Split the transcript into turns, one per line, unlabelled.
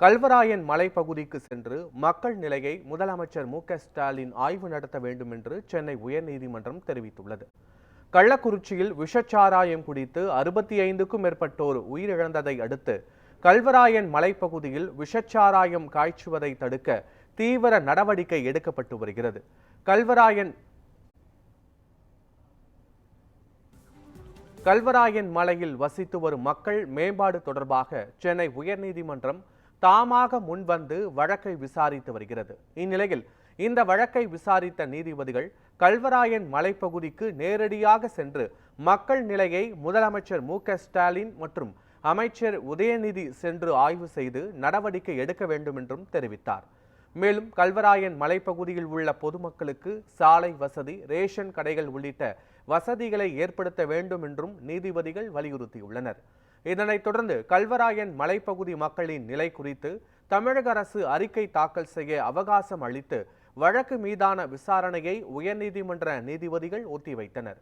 கல்வராயன் மலைப்பகுதிக்கு சென்று மக்கள் நிலையை முதலமைச்சர் மு க ஸ்டாலின் ஆய்வு நடத்த வேண்டும் என்று சென்னை உயர்நீதிமன்றம் தெரிவித்துள்ளது. கள்ளக்குறிச்சியில் விஷச்சாராயம் குடித்து அறுபத்தி ஐந்துக்கும் மேற்பட்டோர் உயிரிழந்ததை அடுத்து கல்வராயன் மலைப்பகுதியில் விஷச்சாராயம் காய்ச்சுவதை தடுக்க தீவிர நடவடிக்கை எடுக்கப்பட்டு வருகிறது. கல்வராயன் கல்வராயன் மலையில் வசித்து வரும் மக்கள் மேம்பாடு தொடர்பாக சென்னை உயர்நீதிமன்றம் தாமாக முன்வந்து வழக்கை விசாரித்து வருகிறது. இந்நிலையில் இந்த வழக்கை விசாரித்த நீதிபதிகள் கல்வராயன் மலைப்பகுதிக்கு நேரடியாக சென்று மக்கள் நிலையை முதலமைச்சர் மு ஸ்டாலின் மற்றும் அமைச்சர் உதயநிதி சென்று ஆய்வு செய்து நடவடிக்கை எடுக்க வேண்டும் என்றும் தெரிவித்தார். மேலும் கல்வராயன் மலைப்பகுதியில் உள்ள பொதுமக்களுக்கு சாலை வசதி ரேஷன் கடைகள் உள்ளிட்ட வசதிகளை ஏற்படுத்த வேண்டும் என்றும் நீதிபதிகள் வலியுறுத்தியுள்ளனர். இதனைத் தொடர்ந்து கல்வராயன் மலைப்பகுதி மக்களின் நிலை குறித்து தமிழக அரசு அறிக்கை தாக்கல் செய்ய அவகாசம் அளித்து வழக்கு மீதான விசாரணையை உயர்நீதிமன்ற நீதிபதிகள் ஒத்திவைத்தனர்.